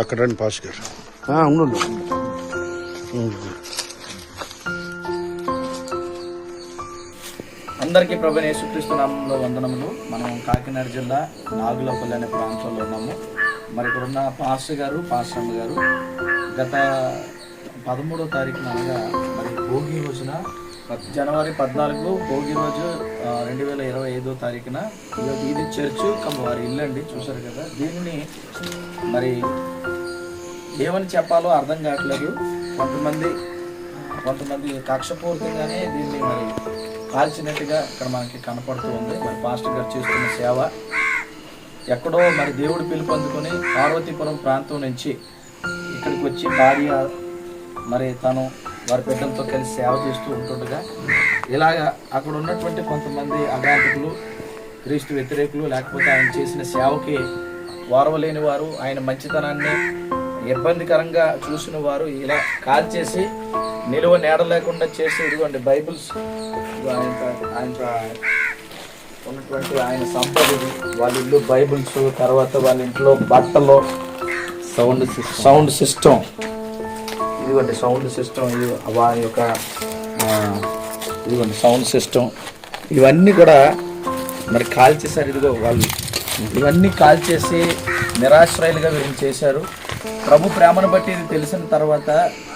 అక్కడ రండి పాస్ గారు ఉండు అందరికీ ప్రభు యేసుక్రీస్తు నామంలో వందనములు. మనం కాకినాడ జిల్లా నాగులపల్లి అనే ప్రాంతంలో ఉన్నాము. మరి ఇక్కడ ఉన్న పాస్టర్ గారు పాస్టమ్మ గారు గత పదమూడో తారీఖున అనగా మరి భోగి రోజున జనవరి పద్నాలుగు భోగి రోజు రెండు వేల ఇరవై ఐదో తారీఖున ఇది- ఇది చర్చ్. కమ్ వారి ఇల్లు అండి చూసారు కదా. దీనిని మరి ఏమని చెప్పాలో అర్థం కావట్లేదు. కొంతమంది కొంతమంది కక్షపూర్తిగానే దీన్ని మరి కాల్చినట్టుగా ఇక్కడ మనకి కనపడుతుంది. మరి పాస్టర్ గారు చేస్తున్న సేవ. ఎక్కడో మరి దేవుడు పిలుపు అందుకొని పార్వతీపురం ప్రాంతం నుంచి ఇక్కడికి వచ్చి భార్య మరి తను వారి బిడ్డలతో కలిసి సేవ చేస్తూ ఉంటుండగా ఇలాగా అక్కడ ఉన్నటువంటి కొంతమంది అఘాతకులు క్రీస్తు వ్యతిరేకులు లేకపోతే ఆయన చేసిన సేవకి వారవలేని వారు ఆయన మంచితనాన్ని ఇబ్బందికరంగా చూసిన వారు ఇలా కాల్ చేసి నిలువ నేడ లేకుండా చేసి ఇదిగోండి బైబిల్స్ ఆయన ఆయన ఉన్నటువంటి ఆయన సంపద వాళ్ళ ఇల్లు బైబిల్స్ తర్వాత వాళ్ళ ఇంట్లో బట్టలు సౌండ్ సౌండ్ సిస్టమ్. ఇదిగోండి సౌండ్ సిస్టమ్ ఇది వారి యొక్క ఇదిగోండి సౌండ్ సిస్టమ్. ఇవన్నీ కూడా మరి కాల్ చేశారు ఇదిగో వాళ్ళు. ఇవన్నీ కాల్ చేసి నిరాశ్రయులుగా వీరిని చేశారు. ప్రభు ప్రేమను బట్టి ఇది తెలిసిన తర్వాత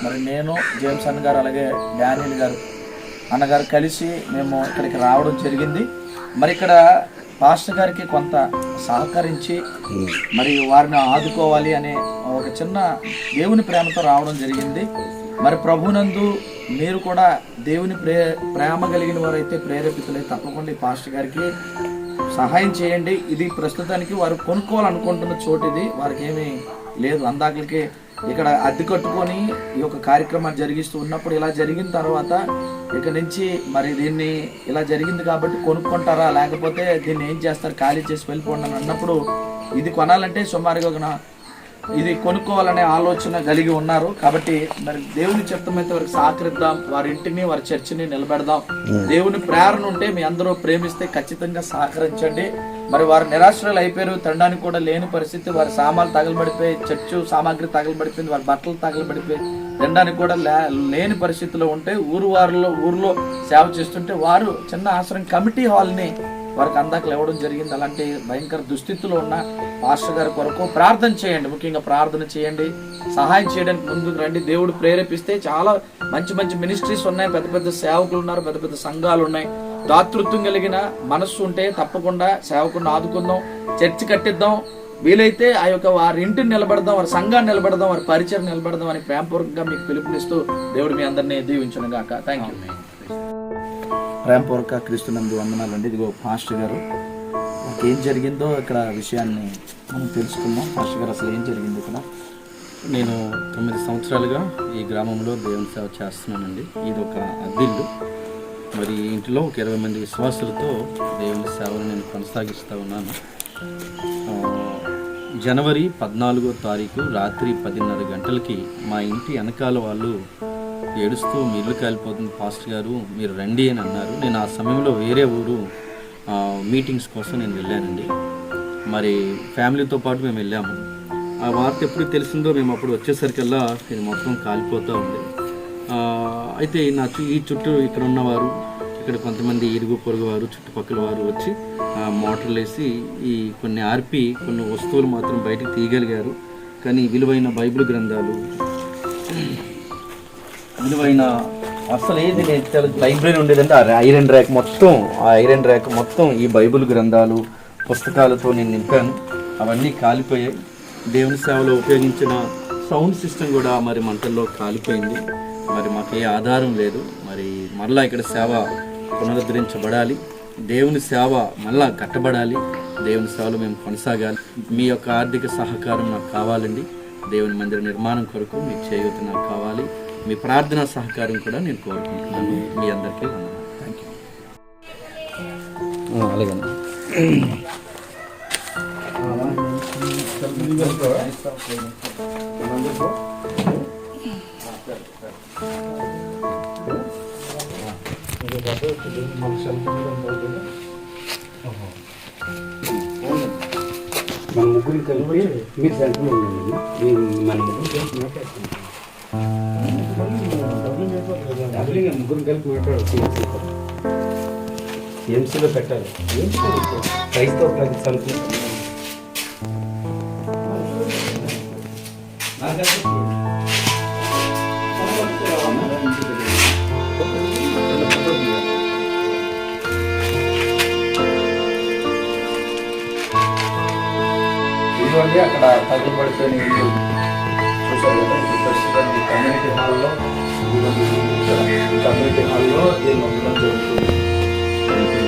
మరి నేను జేమ్స్ అన్న గారు అలాగే డానియల్ గారు అన్నగారు కలిసి మేము ఇక్కడికి రావడం జరిగింది. మరి ఇక్కడ పాస్టర్ గారికి కొంత సహకరించి మరి వారిని ఆదుకోవాలి అనే ఒక చిన్న దేవుని ప్రేమతో రావడం జరిగింది. మరి ప్రభునందు మీరు కూడా దేవుని ప్రే ప్రేమ కలిగిన వారైతే ప్రేరేపితులై తప్పకుండా ఈ పాస్టర్ గారికి సహాయం చేయండి. ఇది ప్రస్తుతానికి వారు కొనుక్కోవాలనుకుంటున్న చోటు ఇది వారికి ఏమీ లేదు. అందాకలకి ఇక్కడ అద్దె కట్టుకొని ఈ యొక్క కార్యక్రమాన్ని జరిగిస్తూ ఉన్నప్పుడు ఇలా జరిగిన తర్వాత ఇక నుంచి మరి దీన్ని ఇలా జరిగింది కాబట్టి కొనుక్కుంటారా? లేకపోతే దీన్ని ఏం చేస్తారు? ఖాళీ చేసి వెళ్ళిపోండి అని అన్నప్పుడు ఇది కొనాలంటే సుమారుగా ఇది కొనుక్కోవాలనే ఆలోచన కలిగి ఉన్నారు. కాబట్టి మరి దేవుని చిత్తమైతే వారికి సహకరిద్దాం. వారి ఇంటిని వారి చర్చిని నిలబెడదాం. దేవుని ప్రేరణ ఉంటే మీ అందరూ ప్రేమిస్తే ఖచ్చితంగా సహకరించండి. మరి వారు నిరాశ్రయులు అయిపోయారు. తినడానికి కూడా లేని పరిస్థితి. వారి సామాన్లు తగలబడిపోయి చర్చు సామాగ్రి తగలబడిపోయింది. వారి బట్టలు తగలబడిపోయి తినడానికి కూడా లే- లేని పరిస్థితిలో ఉంటే ఊరు వారిలో ఊర్లో సేవ చేస్తుంటే వారు చిన్న ఆశ్రయం కమిటీ హాల్ని వారికి అందాకలు ఇవ్వడం జరిగింది. అలాంటి భయంకర దుస్థితిలో ఉన్న పాస్టర్ గారి కొరకు ప్రార్థన చేయండి. ముఖ్యంగా ప్రార్థన చేయండి. సహాయం చేయడానికి ముందుకు రండి. దేవుడు ప్రేరేపిస్తే చాలా మంచి మంచి మినిస్ట్రీస్ ఉన్నాయి. పెద్ద పెద్ద సేవకులు ఉన్నారు. పెద్ద పెద్ద సంఘాలు ఉన్నాయి. దాతృత్వం కలిగిన మనస్సు ఉంటే తప్పకుండా సేవకుని ఆదుకుందాం చర్చి కట్టిద్దాం. వీలైతే ఆ యొక్క వారి ఇంటిని నిలబెడదాం వారి సంఘాన్ని నిలబెడదాం వారి పరిచయం నిలబెడదాం అని ప్రేమపూర్వకంగా మీకు పిలుపునిస్తూ దేవుడు మీ అందరినీ దీవించును గాక. థ్యాంక్ యూ ప్రేమపూర్వక క్రీస్తునందు వందనాలండి. ఇదిగో పాస్టర్ గారు ఏం జరిగిందో ఇక్కడ విషయాన్ని మనం తెలుసుకుందాం. పాస్టర్ గారు అసలు ఏం జరిగింది ఇక్కడ? నేను తొమ్మిది సంవత్సరాలుగా ఈ గ్రామంలో దేవుని సేవ చేస్తున్నానండి. ఇది ఒక అద్దిల్లు మరి ఈ ఇంటిలో ఒక ఇరవై మంది విశ్వాసులతో దేవుని సేవను నేను కొనసాగిస్తూ ఉన్నాను. జనవరి పద్నాలుగో తారీఖు రాత్రి పదిన్నర గంటలకి మా ఇంటి వెనకాల వాళ్ళు ఏడుస్తూ మీ కాలిపోతుంది పాస్టర్ గారు మీరు రండి అని అన్నారు. నేను ఆ సమయంలో వేరే ఊరు మీటింగ్స్ కోసం నేను వెళ్ళానండి. మరి ఫ్యామిలీతో పాటు మేము వెళ్ళాము. ఆ వార్త ఎప్పుడు తెలిసిందో మేము అప్పుడు వచ్చేసరికల్లా ఇది మొత్తం కాలిపోతూ ఉంది. అయితే నా ఈ చుట్టూ ఇక్కడ ఉన్నవారు ఇక్కడ కొంతమంది ఇరుగు పొరుగు వారు చుట్టుపక్కల వారు వచ్చి ఆ, మోటార్లు వేసి ఈ కొన్ని ఆర్పి కొన్ని వస్తువులు మాత్రం బయటకు తీయగలిగారు. కానీ విలువైన బైబిల్ గ్రంథాలు విలువైన అసలు ఏది నేను లైబ్రరీ ఉండేదంటే ఆ ఐరన్ ర్యాక్ మొత్తం ఆ ఐరన్ ర్యాక్ మొత్తం ఈ బైబిల్ గ్రంథాలు పుస్తకాలతో నేను నింపాను. అవన్నీ కాలిపోయాయి. దేవుని సేవలో ఉపయోగించిన సౌండ్ సిస్టమ్ కూడా మరి మంటల్లో కాలిపోయింది. మరి మాకు ఏ ఆధారం లేదు. మరి మరలా ఇక్కడ సేవ పునరుద్ధరించబడాలి. దేవుని సేవ మళ్ళా కట్టబడాలి. దేవుని సేవలో మేము కొనసాగాలి. మీ యొక్క ఆర్థిక సహకారం నాకు కావాలండి. దేవుని మందిర నిర్మాణం కొరకు మీ చేయూత నాకు కావాలి. మీ ప్రార్థనా సహకారం కూడా నేను కోరుకుంటున్నాను. మీ అందరికీ థ్యాంక్ యూ అలాగే. మన ముగ్గురికి కలిపి మీరు సెంటర్లో ఉండండి. మన ముగ్గురు కలిపి ముగ్గురు కలిపి పెట్టాడు సిఎంసీలో పెట్టాలి క్రైస్తవ సంతులు సంస్థ అక్కడ తగ్గుబడిపోయిన ఇల్లు చూశారు కదా. ఇది ప్రస్తుతం ఈ కమ్యూనిటీ హాల్లో కమ్యూనిటీ హాల్లో దీన్ని ఉండడం జరుగుతుంది.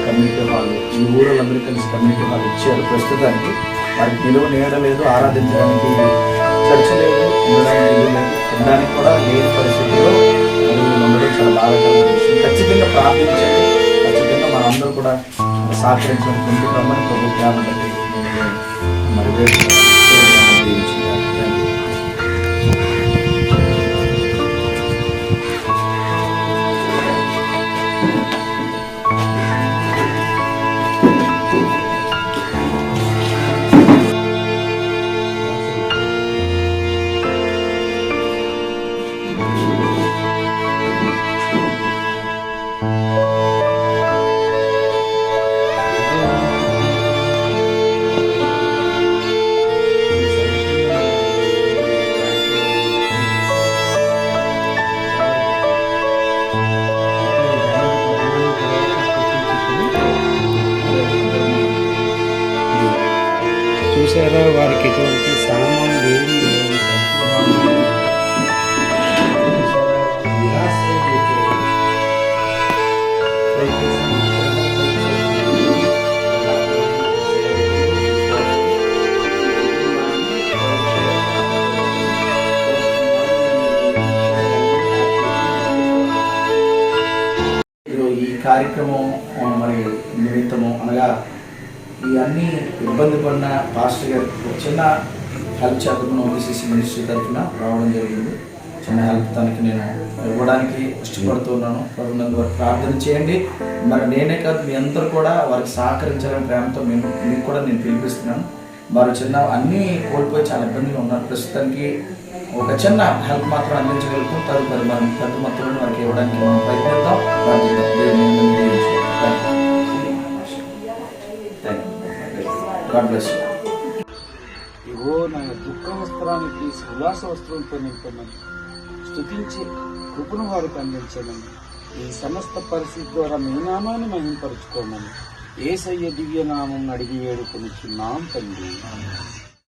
కమ్యూనిటీ హాల్ ఈ ఊరల్ అమెరికన్స్ కమ్యూనిటీ హాల్ ఇచ్చారు ప్రస్తుతానికి. వారికి విలువ నేడలేదు ఆరాధించడానికి చర్చ లేదు ఉండడానికి ఇల్లు లేదు. తినడానికి కూడా లేని పరిస్థితుల్లో ఉండడం చాలా బాధాకరమైన విషయం. ఖచ్చితంగా ప్రార్థించండి. ఖచ్చితంగా మనందరూ కూడా సహకరించడం పొందుతామని ప్రభుత్వాన్ని బట్టి Thank you. చూసారా వారికి ఎటువంటి సామాన్ ఏమి ఈ కార్యక్రమం మరి నిమిత్తము అనగా ఈ అన్ని ఇబ్బంది పడిన పాస్టర్ గారికి ఒక చిన్న హెల్ప్ చేద్దామని ఓటీసీసీ మినిస్ట్రీ తరఫున రావడం జరిగింది. చిన్న హెల్ప్ తనకి నేను ఇవ్వడానికి ఇష్టపడుతున్నాను ప్రభునందు వారికి ప్రార్థన చేయండి. మరి నేనే కాదు మీ అందరూ కూడా వారికి సహకరించాలని ప్రేమతో మేము మీకు కూడా నేను పిలిపిస్తున్నాను. వారు చిన్న అన్నీ కోల్పోయి చాలా ఇబ్బందిగా ఉన్నారు. ప్రస్తుతానికి ఒక చిన్న హెల్ప్ మాత్రం అందించగలుగుతాం తదుపరి మనం పెద్ద మొత్తంలో వారికి ఇవ్వడానికి మనం ప్రయత్నిద్దాం. ప్రార్థిద్దాం. Thank you. నా దుఃఖ వస్త్రాన్ని తీసి ఉల్లాస వస్త్రంతో నింపమని స్థుతించి కృపను వారికి అందించమని ఈ సమస్త పరిస్థితి ద్వారా మీ నామాన్ని మహింపరుచుకోమని ఏసయ్య దివ్య నామం అడిగి వేడుకొనిచున్నాం తండ్రి